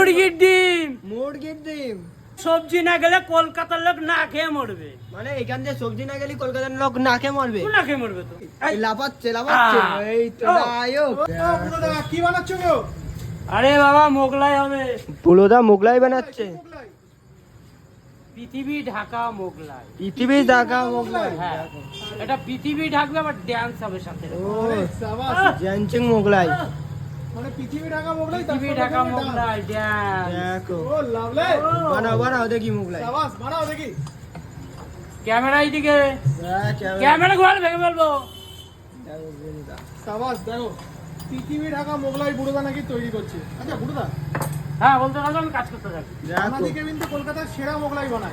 মুরগির ডিম। মুরগির ডিম। সবজি না গেলে কলকাতার লোক না খেয়ে মরবে। মানে এখান থেকে সবজি না গেলে কলকাতার লোক না খেয়ে মরবে? না খেয়ে মরবে তো। এই লাফাচ্ছে লাফাচ্ছে। এই তো কি বানাচ্ছ গো? আরে বাবা মোগলাই হবে। পুলোদা মোগলাই বানাচ্ছে। পৃথিবী ঢাকা মোগলাই। পৃথিবী ঢাকা মোগলাই। হ্যাঁ। এটা পৃথিবী ঢাকবে আবার ড্যান্স হবে সাথে। ও সাবাস। ড্যান্স মোগলাই। ক্যামেরা এইদিকে। দেখ, এবার- ক্যামেরা ঘোরাল ভেঙে ফেলব। সাবাস দেখো। পৃথিবী ঢাকা মোগলাই বুড়োদা নাকি তৈরি করছে। আচ্ছা বুড়োদা। হ্যাঁ বলতে থাকো আমি কাজ করতে থাকি। কিন্তু কলকাতার সেরা মোগলাই বানায়।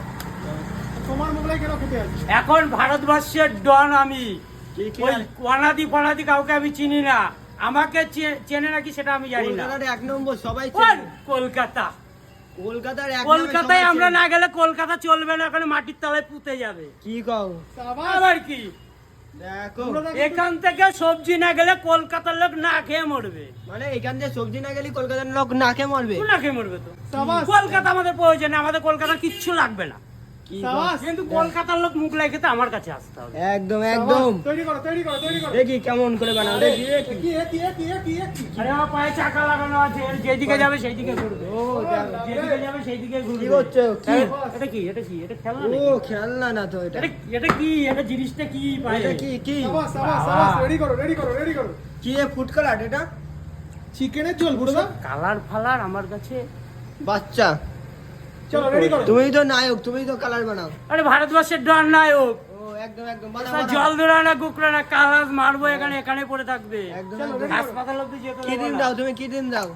তোমার মোগলাই কেন খেতে আছে? এখন ভারতবর্ষের ডন আমি। কি কি ওই অনাদি ফনাদি কাউকে আমি চিনি না। আমাকে চে- চেনে নাকি সেটা আমি জানি না। এক নম্বর সবাই কলকাতা। কলকাতার কলকাতায় আমরা না গেলে কলকাতা চলবে না ওখানে মাটির তলায় পুঁতে যাবে। কি কও? আবার কি? এখান থেকে সবজি না গেলে কলকাতার লোক না খেয়ে মরবে। মানে এখান থেকে সবজি না গেলে কলকাতার লোক না খেয়ে মরবে? না খেয়ে মরবে তো। কলকাতা আমাদের প্রয়োজন আমাদের কলকাতার কিচ্ছু লাগবে না। কিন্তু কলকাতার লোক মুখ লাগে খেতে আমার কাছে আসতে হবে। একদম একদম। তৈরি করো তৈরি করো তৈরি করো। দেখি কেমন করে বানাও দেখি। কি আরে পায়ে চাকা লাগানো আছে যেদিকে যাবে সেই দিকে ঘুরবে। ও যেদিকে যাবে সেই ঘুরবে। কি করছ? কি? এটা কি এটা কি এটা খেলনা ও খেলনা না তো এটা। এটা কি এটা জিনিসটা কি পায়ে? এটা কি কি? সাবাস সাবাস রেডি করো রেডি করো রেডি করো। কি এ ফুড কালার এটা? চিকেনের ঝোল কালার ফালার আমার কাছে বাচ্চা। তুমি তো নায়ক তুমি তো কালার বানাও। আরে ভারতবর্ষের ডন নায়ক। একদম একদম বানাও। জল ধরে না কুকরা না কালার মারবো এখানে এখানে পড়ে থাকবে। হাসপাতাল অব্দি যেতে কি দেবো ডিম না। দাও তুমি কি ডিম দাও?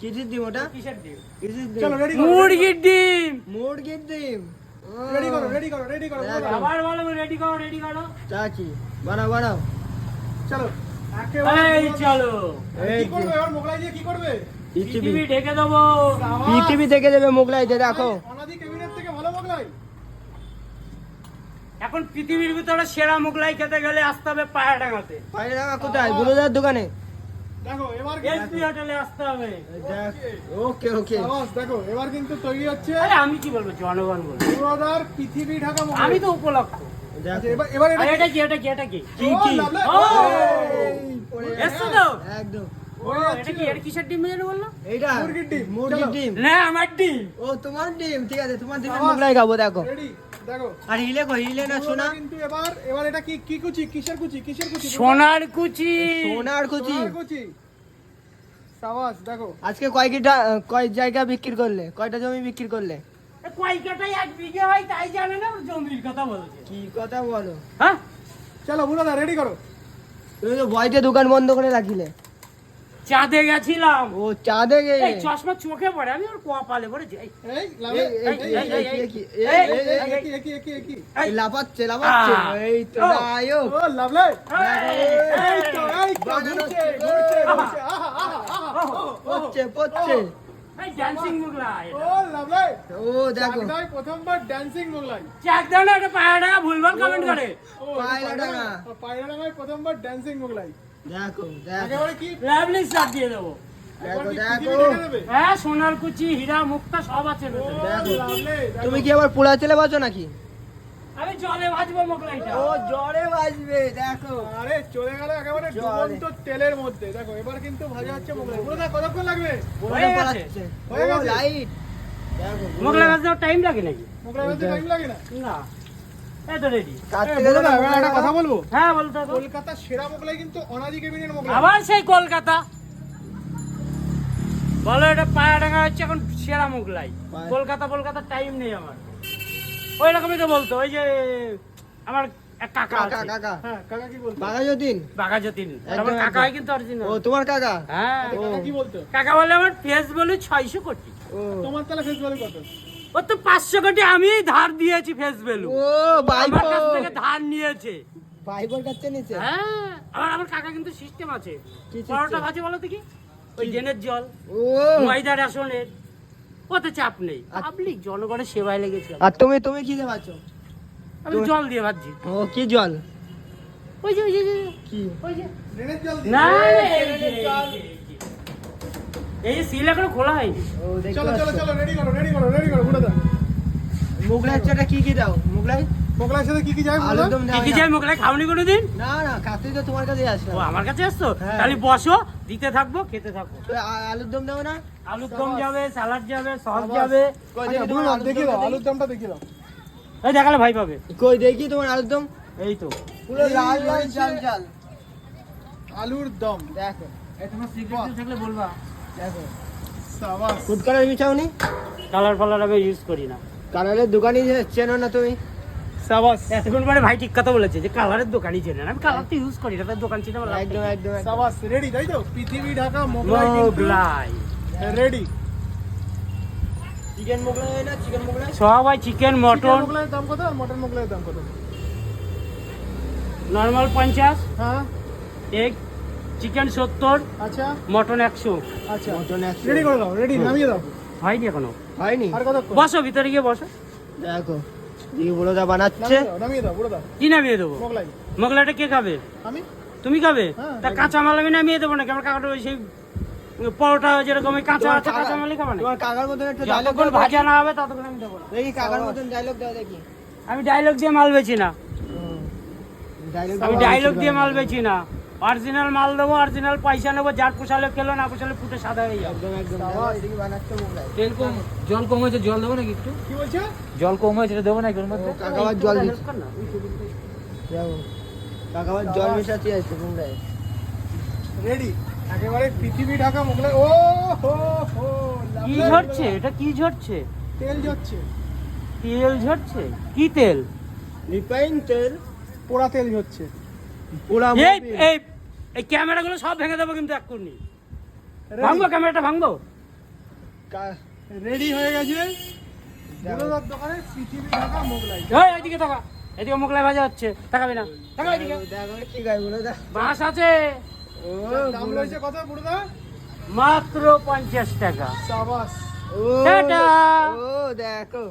কি ডিম দিম ওটা? কিসের ডিম? কিসের ডিম? চলো রেডি করো মুরগির ডিম। মুরগির ডিম? রেডি করো রেডি করো রেডি করো আবার বলো রেডি করো রেডি করো। কি বানাও বানাও। চলো। এই চলো। এই কি করবে এবার মোগলাই দিয়ে কি করবে? পৃথিবী ঢেকে দেবো। সাবাস। পৃথিবী থেকে দেবে মোগলাইতে দেখো অনাদি কেবিনেট থেকে ভালো মোগলাই। এখন পৃথিবীর ভিতরে সেরা মুগলাই খেতে গেলে আসতে হবে পায়া ডাঙাতে কোথায়? গুরুদার দোকানে? দেখো এবার এসপি হোটেলে আসতে হবে। ওকে ওকে। সাবাস দেখো এবার কিন্তু তৈরি হচ্ছে আরে আমি কি বলব? জনগণ বলব। পুরোদার পৃথিবী ঢাকা মোগলাই। আমি তো উপলক্ষ। আচ্ছা, এবার এবার এটা এটা কি এটা কি এটা কি? কি কি? ও! এসছো তো? একদম। সোনার কুচি। দেখো। আজকে কয় কয় জায়গা বিক্রি করলে? কয়টা জমি বিক্রি করলে? কথা কি কথা বলো? হ্যাঁ? চলো রেডি করো। তুমি তো বইতে দোকান বন্ধ করে রাখিলে। চাঁদে গেছিলাম ও চাঁদে গে চশমা চোখে পড়ে আমি ওর কপালে পড়ে যাই এই লাফাচ্ছে লাফাচ্ছে এই মুগলাই ও লাভলে ও দেখো প্রথমবার ড্যান্সিং মুগলাই চাকদা না এটা পায়রা ভুলভাল কমেন্ট করে পায়রা না পায়রা না প্রথমবার ড্যান্সিং মুগলাই দেখো লাভলি স্টার দিয়ে দেবো? হ্যাঁ সোনার কুচি হীরা মুক্তা সব আছে ও ভেতরে। দেখো। লাভলে তুমি কি আবার পোড়া ছেলে বাজো নাকি? জলে ভাজবো মোগলাইটা। ও জ্বরে বাজবে দেখো। আরে চলে গেল একেবারে জলে। ডুবন্ত তেলের মধ্যে। দেখো এবার কিন্তু ভাজা হচ্ছে মোগলাই। পুরো কতক্ষণ লাগবে? হয়ে গেছে। হয়ে গেছে। লাইট মোগলাই ভাজতে টাইম লাগে নাকি? মোগলাই ভাজতে টাইম লাগে না? না। আবার সেই কলকাতা। বলো এটা পায়া হচ্ছে এখন সেরা মুগলাই। কলকাতা কলকাতা টাইম নেই আমার। ওই রকমই তো বলতো ওই যে আমার এক কাকা কাকা কাকা। হ্যাঁ কি বলতো? আমার কাকা কিন্তু অরিজিনাল ও তোমার কাকা? হ্যাঁ। কাকা কি বলতো? কাকা বলে আমার ফেস বলে ছয়শো কোটি। ও। তোমার তাহলে ফেস কত? ও তো পাঁচশো কোটি আমি ধার দিয়েছি ফেস ভ্যালু ও আমার কাছ থেকে ধার নিয়েছে। বাইবোর কাছে নিচে হ্যাঁ আমার আমার কাকা কিন্তু সিস্টেম আছে? পরোটা ভাজে বলো তো কি? ওই ড্রেনের জল ও। ময়দা রেশনের ওতে চাপ নেই। পাবলিক জনগণের সেবায় লেগেছে। আর তুমি তুমি কি দেবাছো আমি জল দিয়ে ভাজছি। ও কি জল? ওই যে ওই যে কি? ওই যে। ড্রেনের জল না এই সিল এখনও খোলা হয়নি। চলো চলো চলো রেডি করো রেডি করো রেডি করো বুড়োদা মোগলাই চাটা কি কি দাও? মোগলাই? সাথে কি কি যায় আলুর বুড়োদা কি কি না? মোগলাই? খাওনি কোনোদিন? না তো তোমার কাছে আসলাম। ও আমার কাছে আসছো? হ্যাঁ। তাহলে বসো দিতে থাকব খেতে থাকব। আলুর দম দাও না? আলুর দম যাবে স্যালাড যাবে সস যাবে। কই আচ্ছা, দেখি তোমার আলুর দমটা আলুর দাও। এই দেখালে ভাই পাবে। দেখি। কই দেখি তোমার আলুর দম? এই তো। পুরো লাল লাল জাল জাল। আলুর দম। দেখো। এই তোমার বাহ। থাকলে বলবা। দেখো। সাবাস। ফুড কালার মিশাওনি কালার ফালার আমি ইউজ করি না। কালারের দোকানই চেনো না তুমি? সাবাস। এতক্ষণ পরে ভাই ঠিক কথা বলেছে যে কালারের দোকানই চেনে না। আমি কালার তো ইউজ করি না তার দোকান চিনে একদম একদম একদম। সাবাস রেডি তাই তো? পৃথিবী ঢাকা মোগলাই মোগলাই। রেডি চিকেন মোগলাই না চিকেন মোগলাই? সবাই চিকেন মটন দাম কত আর মটন মোগলাইয়ের দাম কত? নর্মাল পঞ্চাশ। হ্যাঁ। এগ চিকেন সত্তর। আচ্ছা। মটন একশো। আচ্ছা। মটন একশো। রেডি করে দাও রেডি নামিয়ে দাও। হয়নি এখনও? হয়নি। বসো ভিতরে গিয়ে বসো। দেখো দিদি বড়দা বানাচ্ছে। নামিয়ে দাও নামিয়ে দাও বুড়ো দাও কি নামিয়ে দেবো? মোগলাইটা কে খাবে? আমি? তুমি খাবে? হ্যাঁ, তা কাঁচা মাল আমি নামিয়ে দেবো নাকি? আমার কাকাটা ওই সেই পরোটা যেরকম ওই কাঁচা আছে কাঁচা মালই খাবে না তোমার কাকার মতন একটা ডায়লগ ভাজা না হবে ততক্ষণ আমি দেবো দেখি কাকার মতন ডায়লগ দাও দেখি। আমি ডায়লগ দিয়ে মাল বেচি না। আমি ডায়লগ দিয়ে মাল বেচি না। অরিজিনাল মাল দেবো অরিজিনাল পয়সা নেব যার পোষালে খেলো না পোষালে ফুটে সাদা হয়ে যাবে। তেল কম জল কম হয়েছে জল দেবো নাকি একটু? কি বলছো? জল কম হয়েছে এটা দেবো নাকি ওর মধ্যে? কাকা জল help দিচ্ছে। কর না। দেখো কাকা আবার জল মেশাতে মোগলাই। রেডি একেবারে পৃথিবী ঢাকা মোগলাই। ও হো হো কি ঝরছে? এটা কি ঝরছে? তেল যাচ্ছে তেল ঝরছে? কি তেল? রিফাইন তেল পোড়া তেল হচ্ছে পোড়া এই। এই ক্যামেরাগুলো সব ভেঙে দেবো কিন্তু এক্ষুনি ভাঙবো ক্যামেরাটা ভাঙবো? রেডি হয়ে গেছে। দোকানে পৃথিবী ঢাকা মোগলাই। এই এদিকে টাকা এদিকে মোগলাই ভাজা হচ্ছে। তাকাবি না। এদিকে আছে। দাম রয়েছে কত মাত্র পঞ্চাশ টাকা। সাবাস। ও দেখো।